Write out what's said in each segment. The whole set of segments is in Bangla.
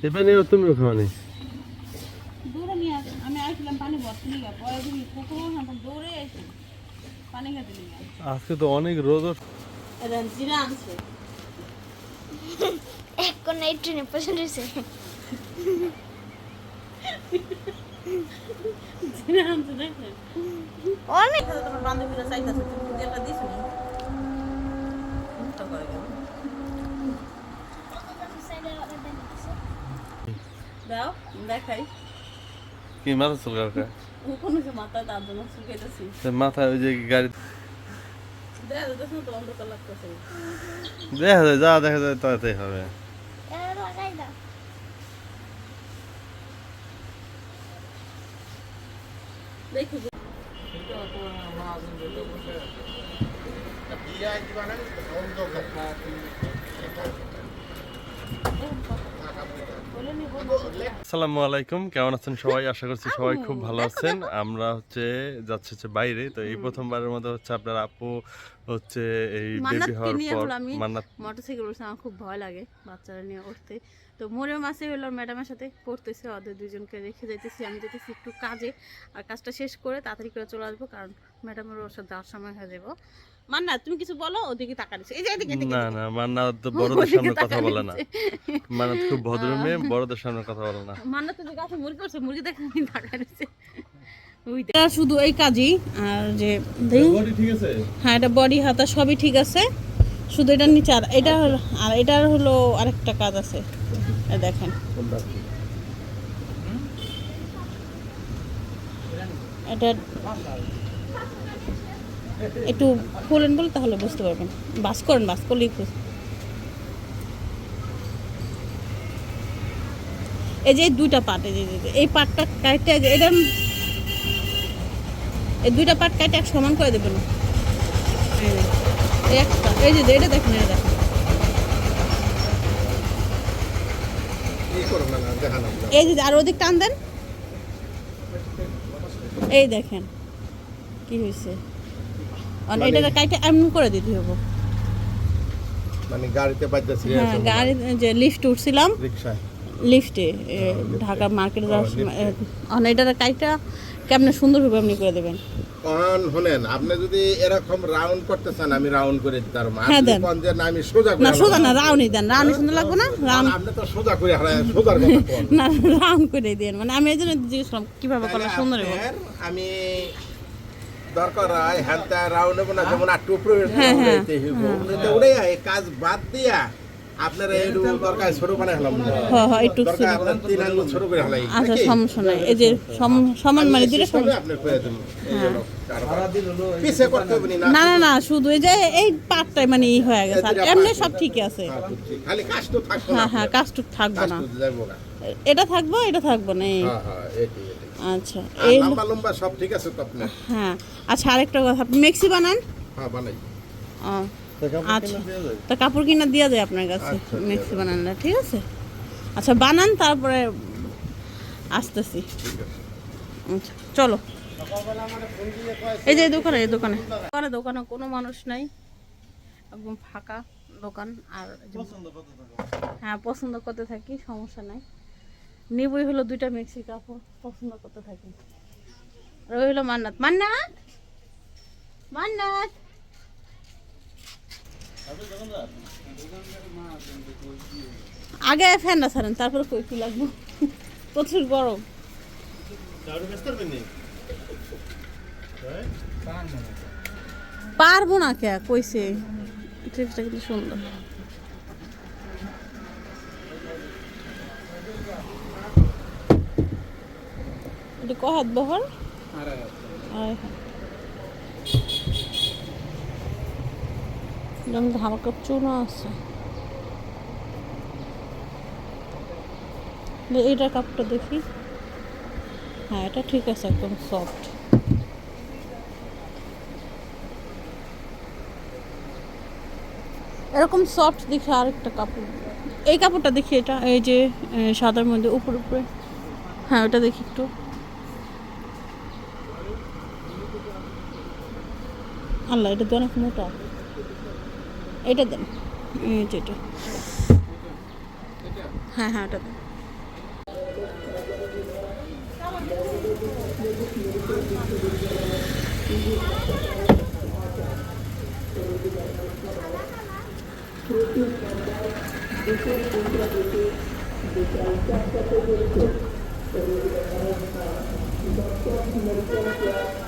এ পানি দৌড়ে নিয়ে আমি আসছিলাম পানি ভর্তি নিয়ে পরে তুমি পুকুর দৌড়ে আসি পানি খেতে আজকে তো অনেক রোদ জিরা আনছে। এক কোন এই ট্রেনে জিরা আনছে দেখেন অনেক তোমার বান্ধবীরা চাইতেছে তুমি দিস দাও দেখাই। কি মাথা চুলকা কোন মাথায় তার জন্য শুকাইতেছি মাথায় ওই যে গাড়ি দেখা না যায় যা দেখা যায় তাতেই হবে। দেখি আসসালামু আলাইকুম কেমন আছেন সবাই? আশা করছি সবাই খুব ভালো আছেন। আমরা হচ্ছে যাচ্ছি হচ্ছে বাইরে। তো এই প্রথমবারের মধ্যে হচ্ছে আপনার আপু হচ্ছে এই বেবি হওয়ার পর মান্নাত মোটরসাইকেল উঠছে আমার খুব ভয় লাগে বাচ্চারা নিয়ে উঠতে। তো মোরে মাসে হলো ম্যাডামের সাথে পড়তেছে ওদের দুজনকে রেখে যাইতেছি আমি যেতেছি একটু কাজে। আর কাজটা শেষ করে তাড়াতাড়ি করে চলে আসব কারণ ম্যাডামের ওর সাথে যাওয়ার সময় হয়ে যাব মান্না তুমি কিছু বলো? ওদিকে টাকা দিচ্ছে এই যে এদিকে না না মান্নাত তো বড়দের সামনে কথা বলে না। মান্নাত খুব ভদ্র মেয়ে বড়দের সামনে কথা বলে না। মান্না মুরগি করছে মুরগি দেখে শুধু এই কাজই আর যে দেখি ঠিক আছে? হ্যাঁ এটা বডি হাতা সবই ঠিক আছে। শুধু এটা নিচে আর এটা হলো- আর এটার হলো আরেকটা কাজ আছে। দেখেন। এটা একটু খুলেন বলে তাহলে বুঝতে পারবেন। বাস করেন বাস করলেই বুঝ- এই যে দুইটা পার্ট এই যে এই পার্টটা কাটতে এটা এই দুইটা পার্ট কাটে এক সমান করে দেবেন। একটা এই যে এটা দেখেন এটা দেখেন। এই যে আর ওদিক টান দেন। এই দেখেন কি হয়েছে আর এটা কাইটে এমন করে দিতে হবে মানে গাড়িতে বাজতেছি হ্যাঁ গাড়ি যে লিফট উঠছিলাম রিক্সায়। লিফটে ঢাকা মার্কেটে যাওয়ার সময় আর এটা কাইটা কেমনে সুন্দর হবে এমনি করে দেবেন। কারণ শুনেন আপনি যদি এরকম রাউন্ড করতে চান আমি রাউন্ড করে দিতে পারব। হ্যাঁ, আপনি দেন। কোন যে না আমি সোজা করে না সোজা না হালাম। রাউনি দেন। রাউনি সুন্দর লাগবে না? রাউন্ড আপনি তো সোজা করে হারায় সোজার কথা না রাউন্ড করে দেন। মানে আমি এই জন্য জিজ্ঞেস করলাম কীভাবে করলে সুন্দর হবে আমি দরকার হয় হ্যান্ডটা রাউন্ড হবে না যেমন আর টুপরে হ্যাঁ, হ্যাঁ, হইব। এই কাজ বাদ দিয়া। আপনার এই দরকার ছোট বানাই হলাম। হ্যাঁ হ্যাঁ একটু তিন আঙ্গুল ছোট করে হলাই। আচ্ছা সমস্যা নাই। এই যে সমান মানে দুটো সমান আপনি না না? না শুধু এই যে এই মানে ই হয়ে গেছে। এমনি সব ঠিকই আছে। হ্যাঁ, খালি হ্যাঁ হ্যাঁ কাজটুক থাকবে না। এটা থাকব এটা থাকব না হ্যাঁ হ্যাঁ আচ্ছা এই লম্বা লম্বা সব ঠিক আছে তো আপনার? হ্যাঁ আচ্ছা আরেকটা কথা আপনি মেক্সি বানান? হ্যাঁ বানাই। ও, আচ্ছা তা কাপড় কিনা দেওয়া যায় আপনার কাছে আচ্ছা, মেক্সি বানানটা ঠিক আছে? আচ্ছা বানান তারপরে আসতেছি। আচ্ছা চলো। এই যে এই দোকানে এই দোকানে। দোকানে দোকানে কোনো মানুষ নাই একদম ফাঁকা দোকান আর হ্যাঁ পছন্দ করতে থাকি সমস্যা নাই। নেবই হলো দুইটা মেক্সি কাপড়, পছন্দ করতে থাকি। আর ওই হলো মান্নাত। মান্নাত! মান্নাত! আগে ফ্যানটা ছাড়েন, তারপরে কই কি লাগবো? প্রচুর গরম। পারব না কে, কইছে। ট্রিপসটা কিন্তু সুন্দর। এটা বহর? হায়। এটার মধ্যে হালকা চুনা আছে। এইটার কাপটা দেখি। হ্যাঁ এটা ঠিক আছে একদম সফট এরকম সফট দেখি আরেকটা কাপড়। এই কাপড়টা দেখি এটা এই যে সাদার মধ্যে উপর উপরে। হ্যাঁ ওটা দেখি একটু। আল্লাহ এটা তো অনেক মোটা এটা দেন। এটা। হ্যাঁ হ্যাঁ এটা দেন। গলা রোগীদের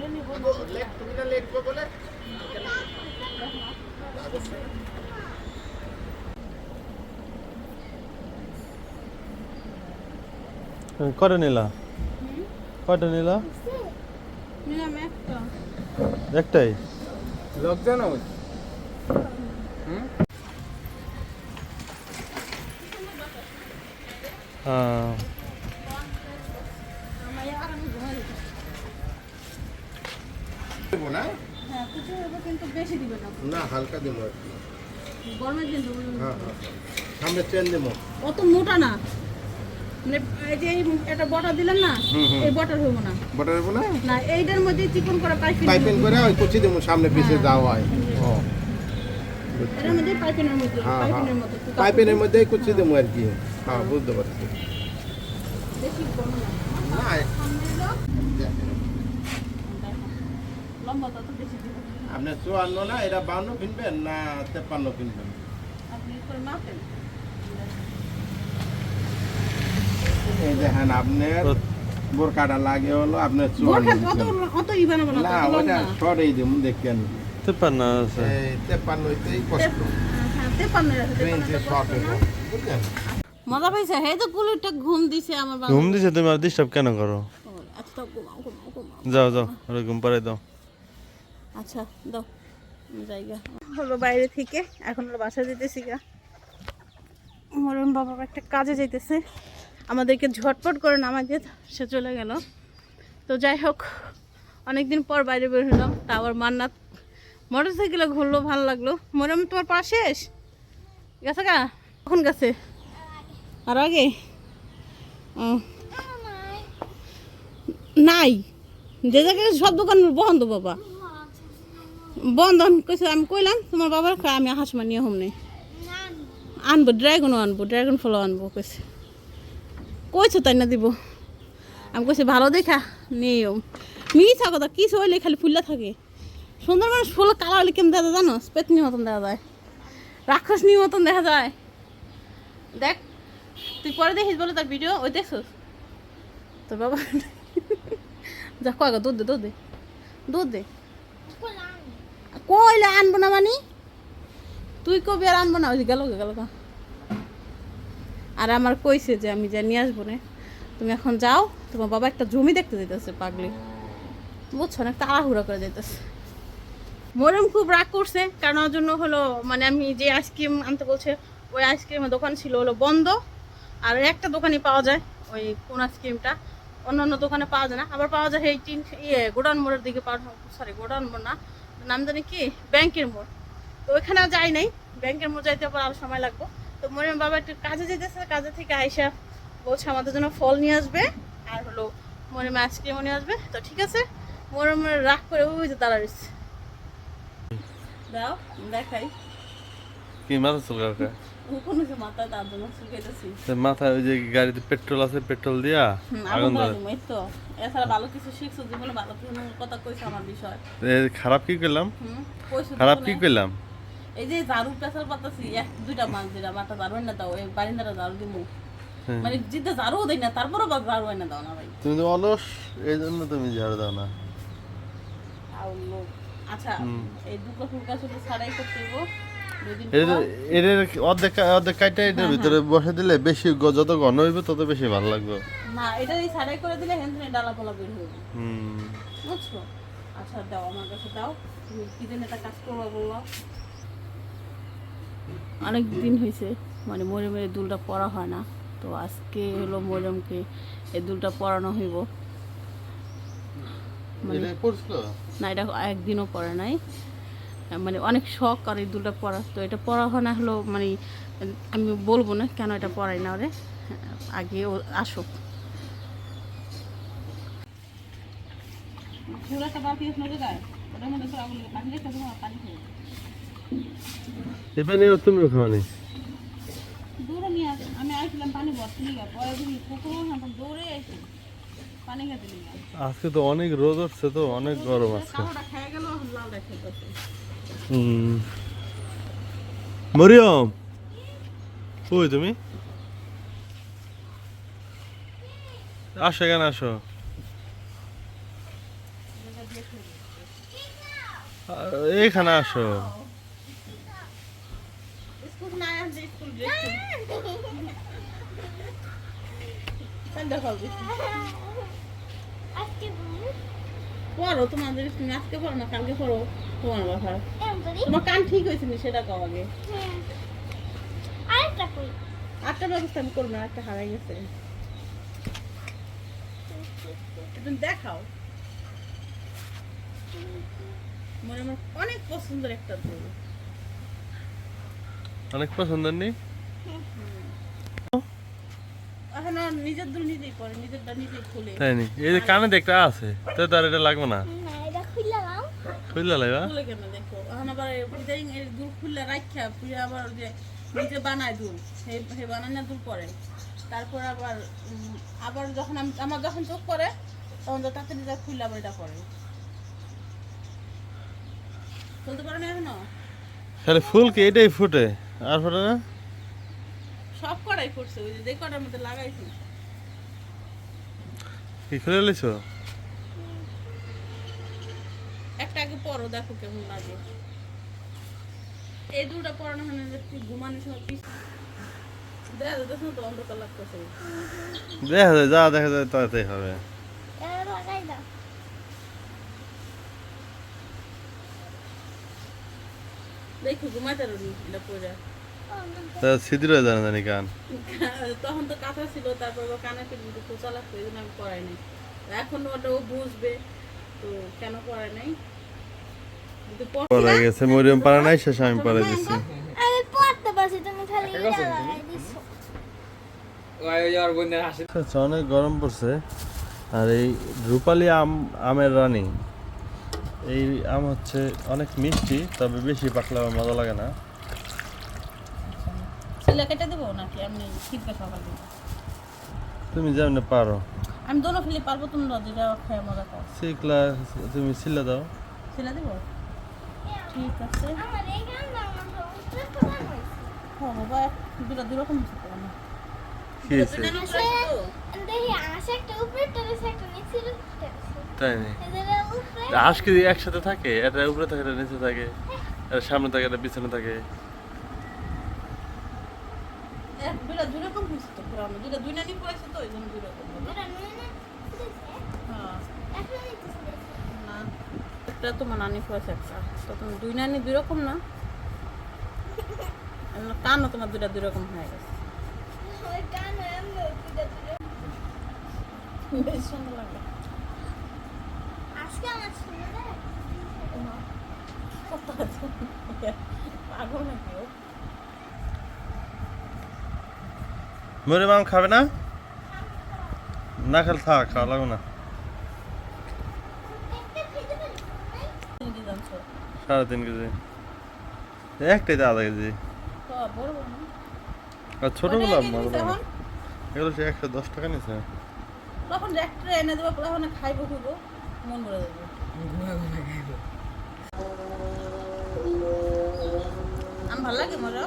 থেকে কটা নিলা? কটা নিলা? নিলাম একটা। একটাই? লোকজন হ্যাঁ। দেবো আর কি। গরমের দিন তো হ্যাঁ হ্যাঁ সামনে চেন দেবো। অত মোটা না। মানে এই যে এই একটা দিলেন না। এই বটার হইব না। বটার দেবো না? না এইটার মধ্যে চিকন করে পাইপিং পাইপিং করে ওই কুচি দেবো সামনে পিছে যাওয়া হয়। ও। এটার মধ্যে পাইপিনের মধ্যে হ্যাঁ হ্যাঁ। পাইপিনের মধ্যে কুচি। দেবো আর কি। হ্যাঁ বুঝতে পারছি। বেশি না। তো বেশি দিবেন আপনি চুয়ান্ন না এটা বাউন্ন কিনবেন না তেপ্পান্ন কিনবেন? আপনি করে মাপেন। এই দেখেন আপনার বোরকাটা লাগে হলো আপনার চুয়ান্ন না ওটা সরেই দেবো দেখেন। তেপান্ন আছে। এই তেপ্পান্নতেই কষ্ট। হ্যাঁ তেপান্ন রাখে দুই ইঞ্চি শর্ট হইব বুঝলেন? মজা পাইছে? হে তো কুলুরটা ঘুম দিছে আমার ঘুম দিছে তুমি আর ডিস্টার্ব কেন করো? আচ্ছা ঘুমাও ঘুমাও ঘুমাও। যাও যাও ওরা ঘুম পাড়াই দাও। আচ্ছা দাও। জায়গা। হলো বাইরে থেকে, এখন হলো বাসা যেতেছি গা। মরম বাবা একটা কাজে যাইতেছে। আমাদেরকে ঝটপট করে নামাই দিয়ে সে চলে গেল। তো যাই হোক, অনেকদিন পর বাইরে বের হলাম তা আবার মান্নাত মোটর সাইকেলে ঘুরলো, ভালো লাগল। মরম তোমার পড়া শেষ? গেছে গা? কখন গেছে? আর আগে? নাই। যে জায়গায় সব দোকান বন্ধ বাবা। বন্ধ, আমি কইছে, আমি কইলাম, তোমার বাবার আমি হাসমা নিয়ে হোম নেই আনব, ড্রাগনও আনব, ড্রাগন ফলও আনব, কইছে। কইছে তাই না দিব। আমি কইছি, ভালো দেখা, নিও। মিছা কথা কি হইলে খালি ফুললা থাকে। সুন্দর মানুষ ফুল কালা হলে কেমন দেখা জানো? পেতনি মতন দেখা যায়। রাক্ষস নিয়ে মতন দেখা যায়। দেখ, তুই পরে দেখিস বলে তার ভিডিও, ওই দেখছিস? তোর বাবা যা, কয় দুধ দে দুধ দে। দুধ দে। কইলে আনব না মানে? তুই কবি আর আনব না, ওই গেল গেল আর আমার কইছে যে আমি যা নিয়ে আসব না তুমি এখন যাও, তোমার বাবা একটা জমি দেখতে যেতেছে পাগলি। বুঝছ অনেক তাড়াহুড়া করে যেতেছে মরম খুব রাগ করছে, কারণ ওর জন্য হলো মানে আমি যে আইসক্রিম আনতে বলছে, ওই আইসক্রিমের দোকান ছিল হলো বন্ধ, আর একটা দোকানে পাওয়া যায়, ওই কোন আইসক্রিমটা। অন্য অন্য দোকানে পাওয়া যায় না, আবার পাওয়া যায় এই তিন ইয়ে গোডাউন মোড়ের দিকে পাওয়া সরি গোডাউন মোড় না। নাম জানি কি? ব্যাংকের মোড়। তো ওইখানে যাই নাই। ব্যাংকের মোড় যাইতে আবার আরও সময় লাগবো। তো মরিয়ম বাবা একটু কাজে যেতেছে। কাজে থেকে আইসা বলছে আমাদের জন্য ফল নিয়ে আসবে। আর হলো মরিয়ম আইসক্রিমও নিয়ে আসবে। তো ঠিক আছে। মরিয়ম রাগ করে ওই যে দাঁড়াইছে দাও, দেখাই। কি মাথা ওই যে গাড়িতে পেট্রোল আছে পেট্রোল দিয়া আগুন ধরে। খারাপ কি করলাম? খারাপ কি করলাম? এই যে ঝাড়ু পেশাল পাতাছি এক দুইটা মাছ দিলাম একটা ঝাড়ু না দাও এই বারিন্দাটা ঝাড়ু দিব হ্যাঁ। মানে জিদ্দা ঝাড়ু দেই না তারপরও বা ঝাড়ু না দাও না ভাই। তুমি তো অলস এই জন্য তুমি ঝাড়ু দাও না। আচ্ছা এই দুটো ফুলকা শুধু ছাড়াই করতে এর এর অর্ধেক অর্ধেক কাইটা এটার ভিতরে বসে দিলে বেশি যত ঘন হইবে তত বেশি ভালো লাগবে। না এটা এই ছাড়াই করে দিলে ডালা পোলা বের হইব হুম। বুঝছ? আচ্ছা দাও আমার কাছে দাও। তুমি কি দিন এটা কাজ করব বলল অনেক দিন হয়েছে মানে মরিয়মের এই দুলটা পরা হয় না। তো আজকে হলো মরিয়মকে এই দুলটা পরানো হইব। মানে না এটা একদিনও পরে নাই। মানে অনেক শখ আর এই দুলটা পরা তো এটা হয় না হলো মানে আমি বলব না কেন এটা পড়াই না ওরে। আগে ও আসুক। এখানে তুমি আজকে তো অনেক রোদ উঠছে তো অনেক গরম আজকে। মরিয়ম কই তুমি? আসো কেন আসো। আহ, এইখানে আসো। আজকে পড়ো তোমাদের তুমি আজকে পড়ো না কালকে পড়ো তোমার করি তোমার কান ঠিক হয়েছে নি সেটা কও আগে। হ্যাঁ। আটটা ব্যবস্থা আমি করব না একটা হারাই গেছে। তুমি দেখাও। মনে আমার অনেক পছন্দের একটা দুল অনেক পছন্দের নেই এখন আর নিজের দুল নিজেই পরে নিজেরটা নিজেই খুলে। তাই নি? এই যে কানে দেখতে আছে। তো তার এটা লাগবে না। না এটা খুলে নাও। খুললে লাগবা খুলে কেন দেখো? এখন আবার ডিজাইন এর দুল খুললে রাখা পুরে আবার যে নিজে বানায় দুল। সেই সেই বানানো দুল পরে। তারপর আবার আবার যখন আমি আমার যখন চোখ তখন তো তাতে নিজে খুললে আবার এটা পরে। খুলতে পারে না এখনও? খালি ফুল কি এটাই ফুটে? আর ফুটে না? সব কটাই ফুটছে ওই যে কটার মধ্যে লাগাইছি। কি খুলে লিছো একটা আগে পরো দেখো কেমন লাগে। এই দুটা পরানো হয় না ঘুমানোর সময় পিস দেখা যাচ্ছে না তো অন্ধকার লাগতেছে। দেখা যায় যা দেখা যায় তাতেই হবে। লাগাই দেখি ঘুমাইতে রুনি এটা পরে তা ছিদ্র হয়ে জানা জানি কান। তখন তো কাঁথা ছিল তারপর আবার কানে কিন্তু খোঁচা লাগতো এই জন্য আমি পড়াই নাই। এখন ওটা ও বুঝবে তো কেন পড়াই নাই? যদি গেছে মরিয়ম পারা নাই শেষ আমি পরে দিছি। আমি পড়তে পারছি তুমি খালি এটা লাগাই দিছো। আচ্ছা অনেক গরম পড়ছে। আর এই রূপালি আম আমের রানী এই আম হচ্ছে অনেক মিষ্টি তবে বেশি পাকলে আমার মজা লাগে না। কেটে দেবো নাকি আমি খিদবে খাবার দেবো তুমি যেমন পারো। আমি দোনো ফেলে পারব তুমি না যেটা খেয়ে মজা খাও শিখলা তুমি ছিলে দাও। ছিলে দেবো? ঠিক আছে। হ্যাঁ বাবা দুটা পারে একটা একটা টেরেছে তাই নি? হাঁস কি একসাথে থাকে এটা উপরে থাকে এটা নিচে থাকে এটা সামনে থাকে এটা পিছনে থাকে। দুটা দুরকম হয়েছে তো পুরানো। দুটা দুই নানি পড়েছে তো? ওই জন্য হলো। দুটা না হ্যাঁ। একটা তোমার নানি পড়েছে একটা। তো তুমি দুই নানি দুই রকম না? কানও তোমার দুটা দুই রকম হয়ে গেছে। বেশ সুন্দর লাগে। আজকে আমার শুনে পাগল নাকি মরিয়ম আম খাবে না? না খেলে থাক খাওয়া লাগবে না। সাড়ে তিন কেজি। একটাই তো আধা কেজি? আর ছোটগুলো? এগুলো সে একশো দশ টাকা নিছে। তখন একটা এনে দেবো তখন খাইবো খুবো মন ভরে দেবো আমার ভালো লাগে মজা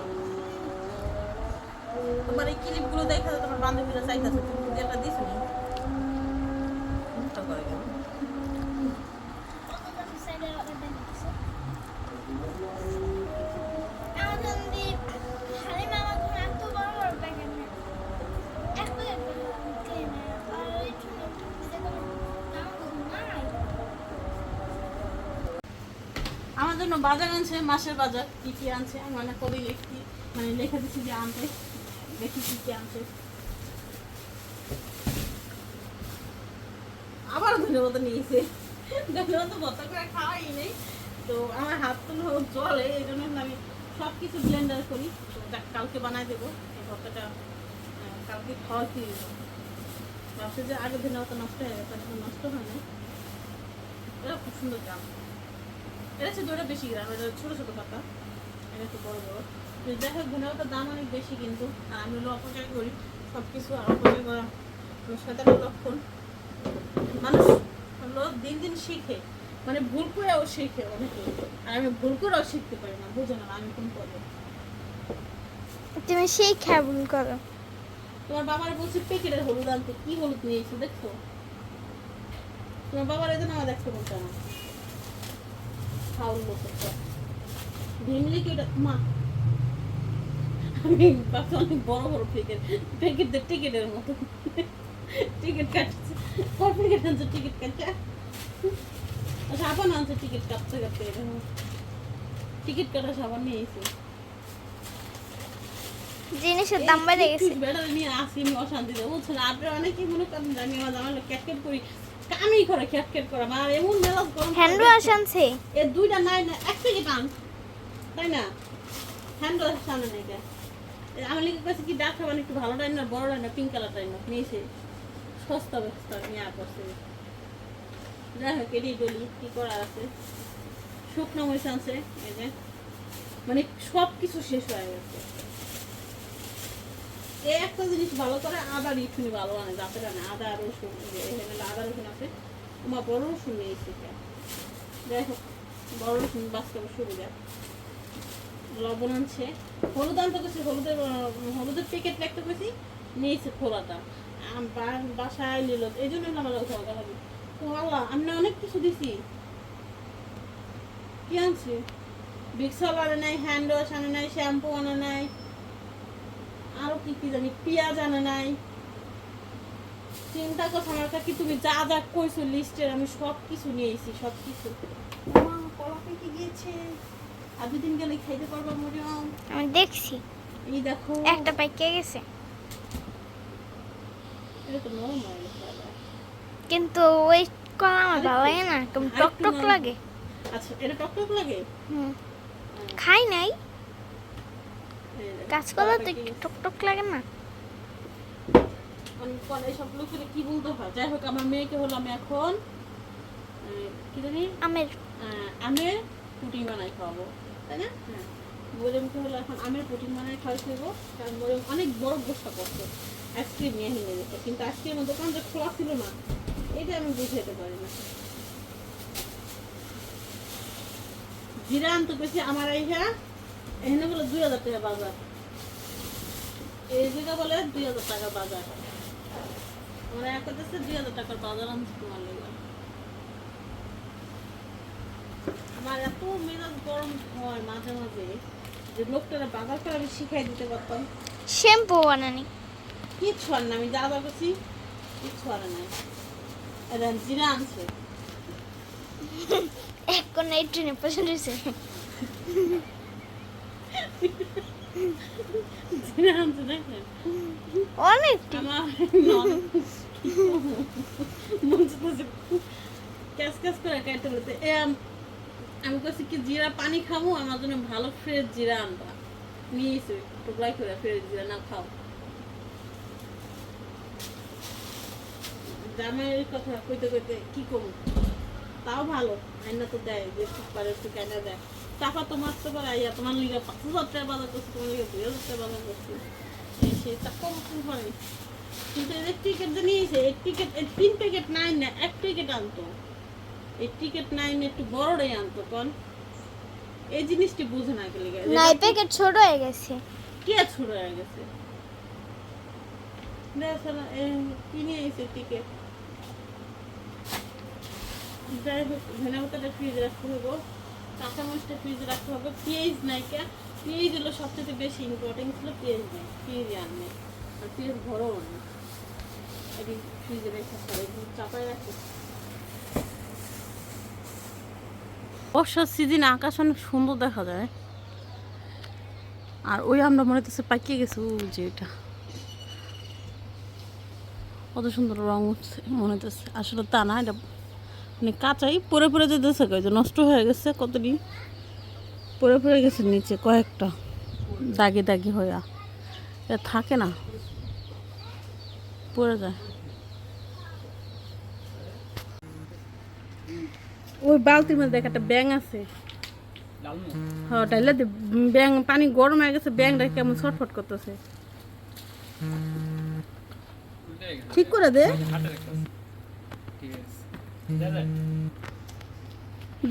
তোমার এই ক্লিপগুলো দেখে তোমার বান্ধবীরা চাইতেছে, তুমি একটা দিস আমার আমার আমার জন্য বাজার আনছে, মাসের বাজার, কি কি আনছে, আমি অনেক করে লিখি মানে লিখে দিচ্ছি যে আনতে। দেখি কি কি আনছে। আবার ধন্যবাদ নিয়েছে। ধন্যবাদ ভর্তা করে খাওয়াই নেই। তো আমার হাত তো জলে এই জন্য আমি সব কিছু ব্লেন্ডার করি। তো কালকে বানাই দেবো। এই ভর্তাটা কালকে খাওয়া কি ভাবছে যে আগে ধন্যবাদ নষ্ট হয়ে গেছে নষ্ট হয় না এটা খুব সুন্দর গ্রাম। এটা হচ্ছে দুটো বেশি গ্রাম, এটা ছোটো ছোটো পাতা। এটা একটু বড় বড়। যাই হোক ধন্যবাদের দাম অনেক বেশি কিন্তু। আমি হলো অপচয় করি। সব কিছু অপচয় করা শয়তানের লক্ষণ। মানুষ হলো দিন দিন শিখে। মানে ভুল করেও শিখে অনেকে। আর আমি ভুল করেও শিখতে পারি না বুঝো না আমি কোন পদে। তুমি করো। তোমার বাবার বলছি প্যাকেটের হলুদ আনতে। কি হলুদ নিয়েছি দেখছ তোমার বাবার জন্য আমার দেখতে বলছে না। ফাউল লোকটা ভীমলি কি ওটা মা আমি বাচ্চা অনেক বড় বড় প্যাকেট প্যাকেটদের টিকিটের মতো টিকিট কাটছে কয় প্যাকেট আনছে টিকিট কাটছে সাবান আনছে টিকিট কাটতে কাটতে এরকম টিকিট কাটা সাবান নিয়ে এসে জিনিসের দাম বেড়ে গেছে। বেড়ালে নিয়ে আসি আমি অশান্তিতে বুঝছেন? আপনারা অনেকেই মনে করেন আমি আমার ক্যাটকেট করি। কামই করে ক্যাটকেট করা আমার এমন মেলাজ গরম হ্যান্ড ওয়াশ আনছে। এ দুইটা নাই না এক প্যাকেট আন তাই না? হ্যান্ড ওয়াশ আনে না এটা এ আমার লিখে কাছে কি, ডাক খাবেন একটু ভালো টাইম না, বড় না পিঙ্ক কালার টাইম না, নিয়েছে। সস্তা বস্তা নিয়ে করছে। যাই হোক, এটাই বলি, কি করার আছে। শুকনো মরিচ আনছে, এই যে। মানে সব কিছু শেষ হয়ে গেছে। এই একটা জিনিস ভালো করে, আদা রিঠুনি ভালো আনে, যাতে আনে আদা, রসুন এখানে আদা রসুন আছে। তোমার বড় রসুন নিয়েছি যাই হোক, বড় রসুন বাস্তবে সুবিধা লবণ আনছে। হলুদ আনতে গেছি হলুদের হলুদের প্যাকেট রাখতে গেছি নিয়েছে খোলাটা বাসায় নিল, এই জন্য আমার ওখানে কথা হবে আল্লাহ, আমি অনেক কিছু দিছি। কি আনছি? বিক্সল আনে নাই হ্যান্ড ওয়াশ আনে নাই শ্যাম্পু আনে নাই, আরও কি কি জানি, পেঁয়াজ আনে নাই। চিন্তা করছ আমার কাছে তুমি যা যা কইছো লিস্টের আমি সব কিছু নিয়েছি সব কিছু কলা পেকে গিয়েছে আর দুদিন গেলে খাইতে পারব মরিয়াম আমি দেখছি। এই দেখো। একটা পাইকে গেছে। এটা তো নরম হয়ে গেছে আবার। কিন্তু ওই কলা আমার ভালো লাগে না কেমন টক টক লাগে। আচ্ছা এটা টক টক লাগে? হুম। খাই নাই। কাঁচকলা তো একটু টক টক লাগে না। আমি এইসব লোকের কি বলতে হয়? যাই হোক আমার মেয়েকে হলো আমি এখন কি জানি? আমের। আমের পুটিং বানাই খাওয়াবো। তাই না? হ্যাঁ। মরিয়মকে হলো এখন আমের পুটিং বানাই খাওয়াই খাইবো, কারণ মরিয়ম অনেক বড় বসা করছে আইসক্রিম নিয়ে নিয়ে যেত কিন্তু আইসক্রিমের দোকান যে খোলা ছিল না। এটা আমি বুঝাইতে পারি না। জিরা আনতে পেয়েছি আমার এই হ্যাঁ এখানে বলে দুই হাজার টাকা বাজার। এই জায়গা বলে দুই হাজার টাকার বাজার। আমার এক দুই হাজার টাকার বাজার আনছি তোমার লেগে আমার এত মেজাজ গরম হয় মাঝে মাঝে যে লোকটারা বাজার করে আমি শিখাই দিতে পারতাম। শ্যাম্পু বানানি। কিচ্ছু আর না আমি যা যা করছি কিচ্ছু আর নাই। এটা জিরা আনছে। এক কোন এই ট্রেনে পছন্দ হয়েছে জিরা আনছে দেখেন। অনেক আমার মন চাইতেছে ক্যাস ক্যাস করে কাটতে বলতে এ আম- কইছি কি, জিরা পানি খাব আমার জন্য ভালো ফ্রেশ জিরা আনবা। নিয়েছি টুকরাই করে ফ্রেশ জিরা না খাও। জামাইয়ের কথা কইতে কইতে কি করব তাও ভালো, আইনা তো দেয়, যে পারে একটু কেনা দেয়। টাকা তো পারে, আইয়া তোমার লিগে পাঁচ হাজার টাকা বাজার করছি, তোমার লিগে দুই হাজার টাকা বাজার করছি। সেই কিন্তু এদের যে নিয়েছে এই টিকিট এই তিন প্যাকেট নাই না, এক প্যাকেট আনতো। এই টিকিট নাই একটু বড়টাই আনতো কোন এই জিনিসটি বুঝে না গেলে না এই প্যাকেট ছোট হয়ে গেছে। কে ছোট হয়ে গেছে? কিনে এসে টিকিট যাই হোক ধনে পাতাটা ফ্রিজে রাখতে হবে। কাঁচা মরিচটা ফ্রিজে রাখতে হবে। পেঁয়াজ নাই কে? পেঁয়াজ হলো সবচেয়ে বেশি ইম্পর্টেন্ট ছিল পেঁয়াজ নেই। পেঁয়াজ আনবে আর পেঁয়াজ ভরও না। একদিন ফ্রিজে রেখে চাপায় রাখে। বর্ষার সিজনে আকাশ অনেক সুন্দর দেখা যায়। আর ওই আমরা মনে হচ্ছে পাকিয়ে গেছে ওই যে এটা। কত সুন্দর রং উঠছে, মনে হচ্ছে আসলে তা না, এটা মানে কাঁচাই পরে পরে যেতেছে যে নষ্ট হয়ে গেছে কতদিন। পরে পরে গেছে নিচে কয়েকটা, দাগে দাগে হইয়া। এটা থাকে না, পড়ে যায়। ওই বালতির মধ্যে দেখ একটা ব্যাং আছে। হ্যাঁ ডাইলে ব্যাং পানি গরম হয়ে গেছে ব্যাংটা কেমন ছটফট করতেছে। ঠিক করে দে।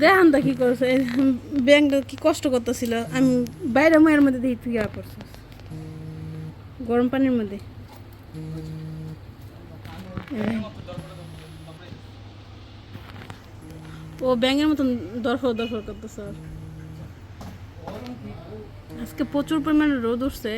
দেখান তো কি করছে, এই ব্যাংকটা কি কষ্ট করতেছিল, আমি বাইরে মায়ের মধ্যে দিয়ে তুই আর করছিস। গরম পানির মধ্যে এই। ও ব্যাঙের মতন দরফর দরফর করতেছে আজকে প্রচুর পরিমাণে রোদ উঠছে।